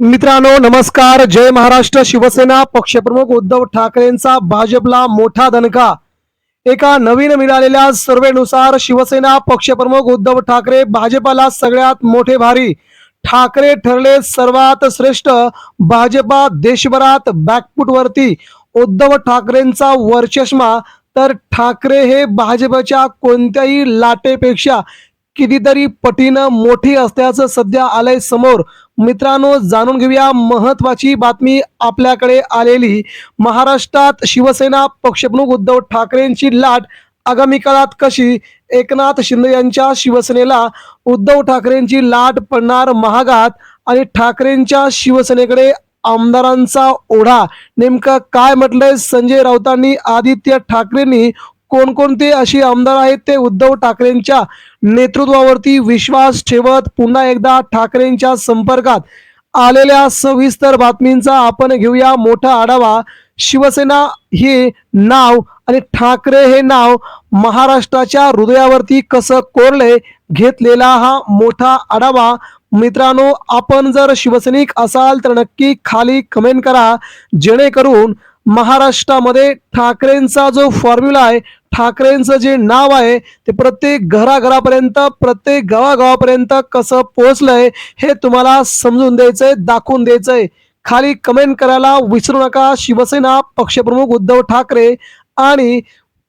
मित्रांनो नमस्कार. जय महाराष्ट्र. शिवसेना पक्षप्रमुख उद्धव ठाकरेंचा भाजपला मोठा दणका. एका नवीन मिळालेल्या सर्वेनुसार शिवसेना पक्षप्रमुख उद्धव ठाकरे भाजपाला सगळ्यात मोठे भारी. ठाकरे ठरले सर्वात श्रेष्ठ भाजपा देशभरात बॅकफुटवरती उद्धव ठाकरेंचा वरचष्मा तर ठाकरे हे भाजपच्या कोणत्याही लाटेपेक्षा कितीतरी पटीनं मोठी असल्याचं सध्या आलंय समोर. मित्रांनो जाणून घेऊया महत्वाची बातमी आपल्याकडे आलेली. महाराष्ट्रात शिवसेना पक्षप्रमुख उद्धव ठाकरेंची लाट आगामी काळात कशी? एकनाथ शिंदे यांच्या शिवसेनेला उद्धव ठाकरेंची लाट पडणार महागात आणि ठाकरेंच्या शिवसेनेकडे आमदारांचा ओढा. नेमकं काय म्हटलंय संजय राऊतांनी आदित्य ठाकरेंनी? कोणकोणते अशी आमदार आहेत ते उद्धव ठाकरेंच्या नेतृत्वावरती विश्वास ठेवत पुन्हा एकदा ठाकरेंच्या संपर्कात आलेल्या सविस्तर बातमींचा आपण घेऊया मोठा आढावा. शिवसेना हे नाव आणि ठाकरे हे नाव महाराष्ट्राच्या हृदयावरती कसं कोरले घेतलेला हा मोठा आढावा. मित्रांनो आपण जर शिवसैनिक असाल तर नक्की खाली कमेंट करा. जेणेकरून महाराष्ट्रामध्ये ठाकरेंचा जो फॉर्म्युला आहे ठाकरेंचं जे नाव आहे ते प्रत्येक घराघरापर्यंत प्रत्येक गावागावापर्यंत कसं पोहोचलंय हे तुम्हाला समजून द्यायचंय दाखवून द्यायचंय. खाली कमेंट करायला विसरू नका. शिवसेना पक्षप्रमुख उद्धव ठाकरे आणि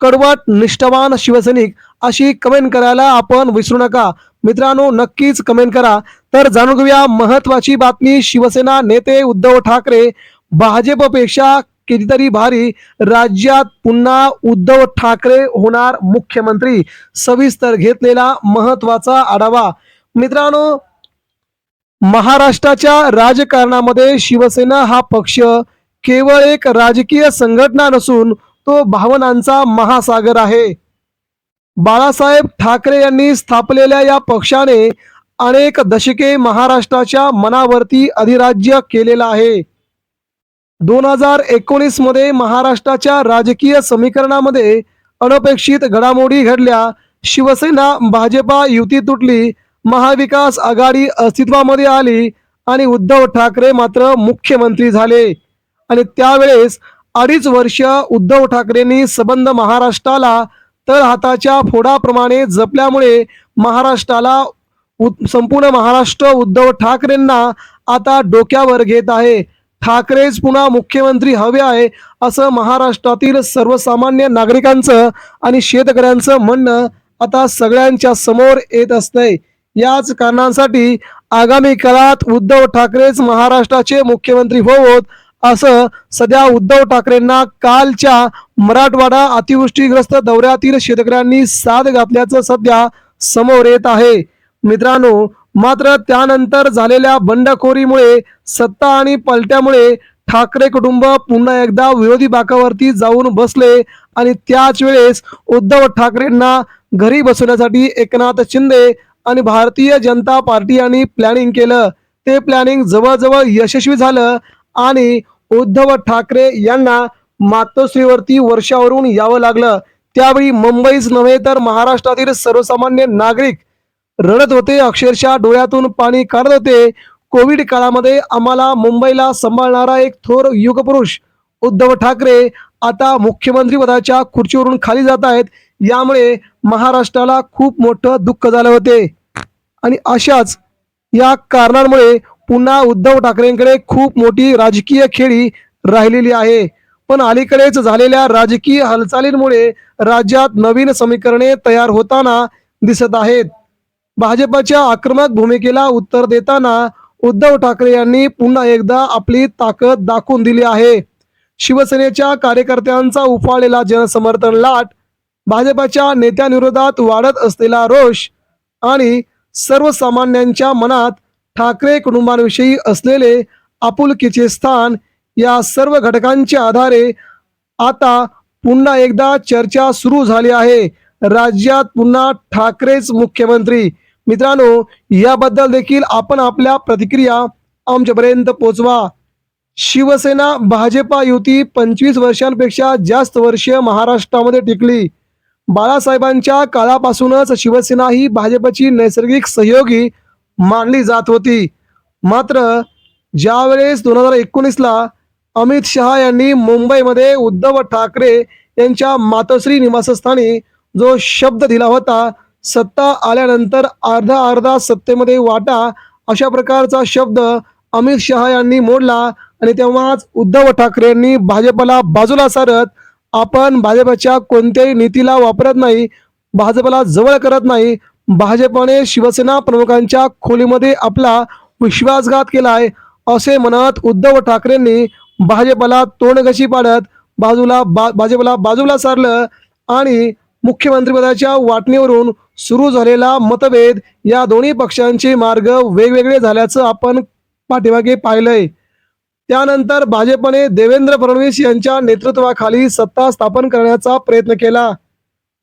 कडवट निष्ठावान शिवसैनिक अशी कमेंट करायला आपण विसरू नका. मित्रांनो नक्कीच कमेंट करा. तर जाणून घेऊया महत्वाची बातमी शिवसेना नेते उद्धव ठाकरे भाजपपेक्षा कितीतरी भारी राज्यात पुन्हा उद्धव ठाकरे होणार मुख्यमंत्री. सविस्तर घेतलेला महत्त्वाचा आढावा. मित्रांनो महाराष्ट्राच्या राजकारणामध्ये शिवसेना हा पक्ष केवळ एक राजकीय संघटना नसून तो भावनांचा महासागर आहे. बाळासाहेब ठाकरे यांनी स्थापलेल्या या पक्षाने अनेक दशके महाराष्ट्राच्या मनावरती अधिराज्य केलेलं आहे. दोन हजार एकोणीसमध्ये महाराष्ट्राच्या राजकीय समीकरणामध्ये अनपेक्षित घडामोडी घडल्या. शिवसेना भाजपा युती तुटली. महाविकास आघाडी अस्तित्वामध्ये आली आणि उद्धव ठाकरे मात्र मुख्यमंत्री झाले. आणि त्यावेळेस अडीच वर्ष उद्धव ठाकरेंनी सबंध महाराष्ट्राला तर हाताच्या फोडाप्रमाणे जपल्यामुळे महाराष्ट्राला उ- संपूर्ण महाराष्ट्र उद्धव ठाकरेंना आता डोक्यावर घेत आहे. ठाकरेच पुन्हा मुख्यमंत्री हवे आहे असं महाराष्ट्रातील सर्वसामान्य नागरिकांचं आणि शेतकऱ्यांचं म्हणणं आता सगळ्यांच्या समोर येत असतंय. याच कारणांसाठी आगामी काळात उद्धव ठाकरेच महाराष्ट्राचे मुख्यमंत्री होवोत असं सध्या उद्धव ठाकरेंना कालच्या मराठवाडा अतिवृष्टीग्रस्त दौऱ्यातील शेतकऱ्यांनी साथ घातल्याचं सध्या समोर येत आहे. मित्रांनो मात्र त्यानंतर झालेल्या बंडखोरीमुळे सत्ता आणि पलट्यामुळे ठाकरे कुटुंब पुन्हा एकदा विरोधी बाकावरती जाऊन बसले आणि त्याच वेळेस उद्धव ठाकरेंना घरी बसवण्यासाठी एकनाथ शिंदे आणि भारतीय जनता पार्टी यांनी प्लॅनिंग केलं. ते प्लॅनिंग जवळजवळ यशस्वी झालं आणि उद्धव ठाकरे यांना मातोश्रीवरती वर्षावरून यावं लागलं. त्यावेळी मुंबईच नव्हे तर महाराष्ट्रातील सर्वसामान्य नागरिक रडत होते. अक्षरशः डोळ्यातून पाणी काढत होते. कोविड काळामध्ये आम्हाला मुंबईला सांभाळणारा एक थोर युगपुरुष उद्धव ठाकरे आता मुख्यमंत्री पदाच्या खुर्चीवरून खाली जात आहेत. यामुळे महाराष्ट्राला खूप मोठं दुःख झालं होते. आणि अशाच या कारणांमुळे पुन्हा उद्धव ठाकरेंकडे खूप मोठी राजकीय खेळी राहिलेली आहे. पण अलीकडेच झालेल्या राजकीय हालचालींमुळे राज्यात नवीन समीकरणे तयार होताना दिसत आहेत. भाजपच्या आक्रमक भूमिकेला उत्तर देताना उद्धव ठाकरे यांनी पुन्हा एकदा आपली ताकद दाखवून दिली आहे. शिवसेनेच्या कार्यकर्त्यांचा उफाळलेला जनसमर्थन लाट भाजपच्या नेत्यांविरोधात वाढत असलेला रोष आणि सर्वसामान्यांच्या मनात ठाकरे कुटुंबांविषयी असलेले आपुलकीचे स्थान या सर्व घटकांच्या आधारे आता पुन्हा एकदा चर्चा सुरू झाली आहे. राज्यात पुन्हा ठाकरेच मुख्यमंत्री. मित्रांनो याबद्दल देखील आपण आपल्या प्रतिक्रिया आमच्यापर्यंत पोहोचवा. शिवसेना भाजपा युती पंचवीस वर्षांपेक्षा जास्त वर्ष महाराष्ट्रामध्ये टिकली. बाळासाहेबांच्या काळापासूनच शिवसेना ही भाजपची नैसर्गिक सहयोगी मानली जात होती. मात्र ज्यावेळेस दोन हजार एकोणीसला अमित शहा यांनी मुंबईमध्ये उद्धव ठाकरे यांच्या मातोश्री निवासस्थानी जो शब्द दिला होता सत्ता आल्यानंतर अर्धा अर्धा सत्तेमध्ये वाटा अशा प्रकारचा शब्द अमित शहा यांनी मोडला आणि तेव्हाच उद्धव ठाकरे यांनी भाजपला बाजूला सारत आपण भाजपच्या कोणत्याही नीतीला वापरत नाही भाजपला जवळ करत नाही भाजपने शिवसेना प्रमुखांच्या खोलीमध्ये आपला विश्वासघात केलाय असे म्हणत उद्धव ठाकरेंनी भाजपला तोंडघशी पाडत बाजूला बा भाजपला बाजूला सारलं आणि मुख्यमंत्रीपदाच्या वाटणीवरून सुरू झालेला मतभेद या दोन्ही पक्षांचे मार्ग वेगवेगळे झाल्याचं आपण पाठीमागे पाहिलंय. त्यानंतर भाजपने देवेंद्र फडणवीस यांच्या नेतृत्वाखाली सत्ता स्थापन करण्याचा प्रयत्न केला.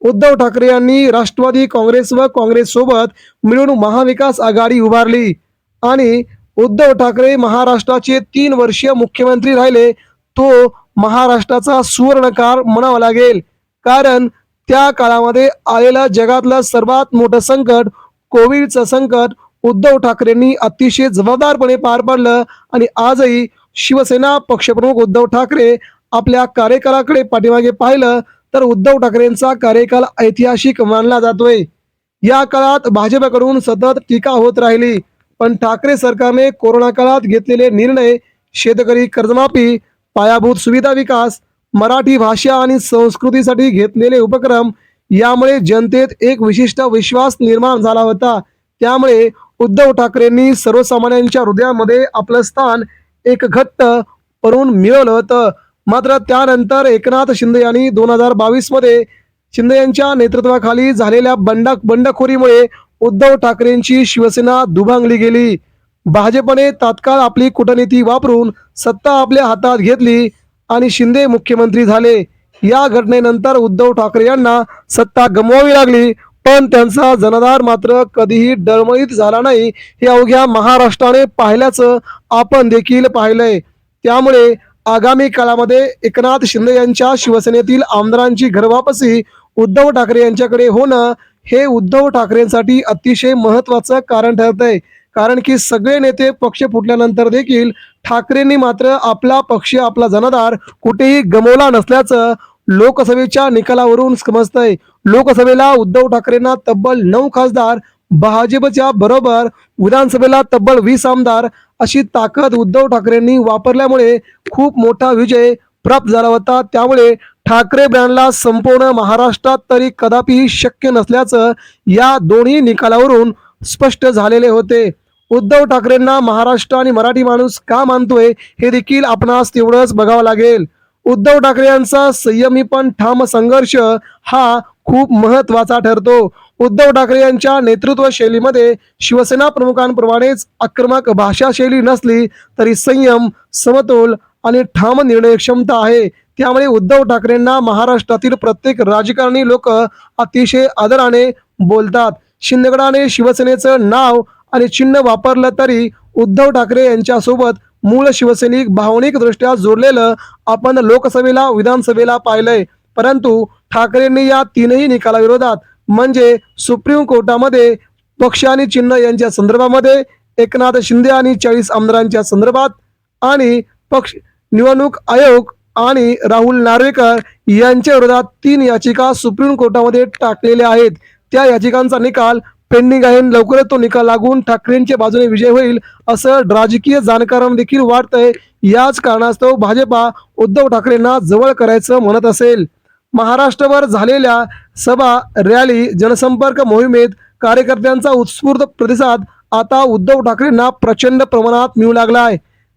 उद्धव ठाकरे यांनी राष्ट्रवादी काँग्रेस व काँग्रेस सोबत मिळून महाविकास आघाडी उभारली आणि उद्धव ठाकरे महाराष्ट्राचे तीन वर्षीय मुख्यमंत्री राहिले तो महाराष्ट्राचा सुवर्णकार म्हणावा लागेल. कारण त्या काळामध्ये आलेलं जगातलं सर्वात मोठं संकट कोविडचं संकट उद्धव ठाकरेंनी अतिशय जबाबदारपणे पार पाडलं आणि आजही शिवसेना पक्षप्रमुख उद्धव ठाकरे आपल्या कार्यकालाकडे पाठीमागे पाहिलं तर उद्धव ठाकरेंचा कार्यकाल ऐतिहासिक मानला जातोय. या काळात भाजपकडून सतत टीका होत राहिली पण ठाकरे सरकारने कोरोना काळात घेतलेले निर्णय शेतकरी कर्जमाफी पायाभूत सुविधा विकास मराठी भाषा आणि संस्कृतीसाठी घेतलेले उपक्रम यामुळे जनतेत एक विशिष्ट विश्वास निर्माण झाला होता. त्यामुळे उद्धव ठाकरेंनी सर्वसामान्यांच्या हृदयामध्ये आपलं स्थान एक घट्ट करून मिळवलं होतं. मात्र त्यानंतर एकनाथ शिंदे यांनी दोन हजार बावीसमध्ये शिंदे यांच्या नेतृत्वाखाली झालेल्या बंड बंडखोरीमुळे उद्धव ठाकरेंची शिवसेना दुभांगली गेली. भाजपने तात्काळ आपली कूटनीती वापरून सत्ता आपल्या हातात घेतली. आणि शिंदे मुख्यमंत्री झाले. या घटनेनंतर उद्धव ठाकरे यांना सत्ता गमवावी लागली पण त्यांचा जनाधार मात्र कधीही डळमळीत झाला नाही. हे अवघ्या महाराष्ट्राने पाहिल्याचं आपण देखील पाहिलंय. त्यामुळे आगामी काळामध्ये एकनाथ शिंदे यांच्या शिवसेनेतील आमदारांची घरवापसी उद्धव ठाकरे यांच्याकडे होणं हे उद्धव ठाकरेंसाठी अतिशय महत्वाचं कारण ठरत आहे कारण की सगळे नेते पक्ष फुटल्यानंतर देखील ठाकरेंनी मात्र आपला पक्ष आपला जनाधार कुठेही गमवला नसल्याचं लोकसभेच्या निकालावरून समजतंय. लोकसभेला उद्धव ठाकरेंना तब्बल नऊ खासदार भाजपच्या बरोबर विधानसभेला तब्बल वीस आमदार अशी ताकद उद्धव ठाकरेंनी वापरल्यामुळे खूप मोठा विजय प्राप्त झाला होता. त्यामुळे ठाकरे ब्रँडला संपूर्ण महाराष्ट्रात तरी कदापिही शक्य नसल्याचं या दोन्ही निकालावरून स्पष्ट झालेले होते. उद्धव ठाकरेंना महाराष्ट्र आणि मराठी माणूस का मानतोय हे देखील आपणास तेवढंच बघावं लागेल. उद्धव ठाकरे यांचा संयमी पण ठाम संघर्ष हा खूप महत्त्वाचा ठरतो. उद्धव ठाकरे यांच्या नेतृत्व शैलीमध्ये शिवसेना प्रमुखांप्रमाणेच आक्रमक भाषा शैली नसली तरी संयम समतोल आणि ठाम निर्णय क्षमता आहे. त्यामुळे उद्धव ठाकरेंना महाराष्ट्रातील प्रत्येक राजकारणी लोक अतिशय आदराने बोलतात. शिंदेगडाने शिवसेनेचं नाव आणि चिन्ह वापरलं तरी उद्धव ठाकरे यांच्यासोबत मूळ शिवसैनिक भावनिकदृष्ट्या जोडलेलं आपण लोकसभेला विधानसभेला पाहिलंय. परंतु ठाकरेंनी या तीनही निकालाविरोधात म्हणजे सुप्रीम कोर्टामध्ये पक्ष आणि चिन्ह यांच्या संदर्भामध्ये एकनाथ शिंदे आणि चाळीस आमदारांच्या संदर्भात आणि पक्ष निवडणूक आयोग आणि राहुल नार्वेकर यांच्या विरोधात तीन याचिका सुप्रीम कोर्टामध्ये टाकलेल्या आहेत. त्या याचिकांचा निकाल पेंडिंग आहे. लवकरच तो निकाल लागून ठाकरेंच्या बाजूने विजय होईल असं राजकीय जाणकारांना देखील वाटतंय. याच कारणास्तव भाजपा उद्धव ठाकरेंना जवळ करायचं म्हणत असेल. महाराष्ट्रभर झालेल्या सभा रॅली जनसंपर्क मोहिमेत कार्यकर्त्यांचा उत्स्फूर्त प्रतिसाद आता उद्धव ठाकरेंना प्रचंड प्रमाणात मिळू लागला आहे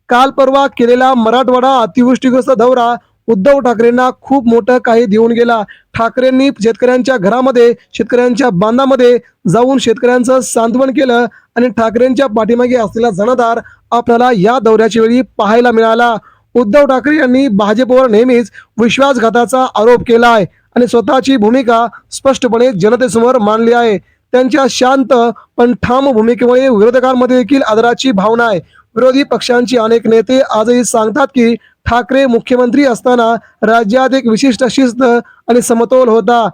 काल परवा केलेला मराठवाडा अतिवृष्टीग्रस्त दौरा उद्धव ठाकरेंना खूप मोठं काही देऊन गेला. ठाकरेंनी शेतकऱ्यांच्या घरामध्ये शेतकऱ्यांच्या बांधामध्ये जाऊन शेतकऱ्यांचं सांत्वन केलं आणि ठाकरेंच्या पाठीमागे असलेला जनाधार आपल्याला या दौऱ्याच्या वेळी पाहायला मिळाला. उद्धव ठाकरे यांनी भाजपवर नेहमीच विश्वासघाताचा आरोप केला आहे आणि स्वतःची भूमिका स्पष्टपणे जनतेसमोर मांडली आहे. त्यांच्या शांत पण ठाम भूमिकेमुळे विरोधकांमध्ये देखील आदराची भावना आहे. विरोधी पक्षांची अनेक नेते आजही सांगतात की ठाकरे मुख्यमंत्री असताना राज्यात एक विशिष्ट शिस्त आणि समतोल होता.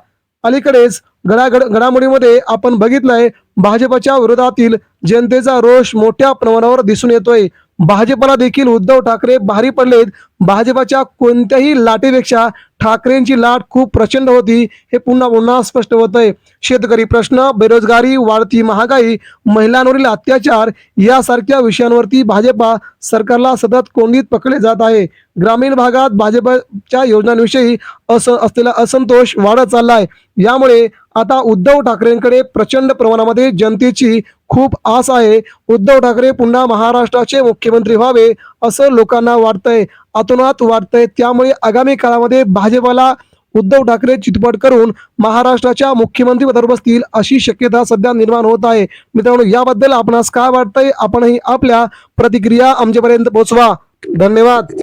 अलीकडेच घडाघड घडामोडीमध्ये आपण बघितलंय भाजपच्या विरोधातील जनतेचा रोष मोठ्या प्रमाणावर दिसून येतोय. भाजपला देखील उद्धव ठाकरे भारी पडलेत भाजपाच्या कोणत्याही लाटेपेक्षा ठाकरेंची लाट खूप प्रचंड होती. हे पुन्हा पुन्हा स्पष्ट होत आहे शेतकरी प्रश्न बेरोजगारी वाढती महागाई महिलांवरील अत्याचार यासारख्या विषयांवरती भाजपा सरकारला सतत कोंडीत पकडले जात आहे. ग्रामीण भागात भाजपच्या योजनांविषयी अस असलेला असंतोष वाढत चाललाय. यामुळे आता उद्धव ठाकरेंकडे प्रचंड प्रमाणामध्ये जनतेची खूप आस आहे. उद्धव ठाकरे पुन्हा महाराष्ट्राचे मुख्यमंत्री व्हावे असं लोकांना वाटतंय अतोनात वाटतंय. त्यामुळे आगामी काळामध्ये भाजपाला उद्धव ठाकरे चितपट करून महाराष्ट्राच्या मुख्यमंत्री पदावर बसतील अशी शक्यता सध्या निर्माण होत आहे. मित्रांनो याबद्दल आपणास काय वाटतंय? आपणही आपल्या प्रतिक्रिया आमच्यापर्यंत पोहोचवा धन्यवाद.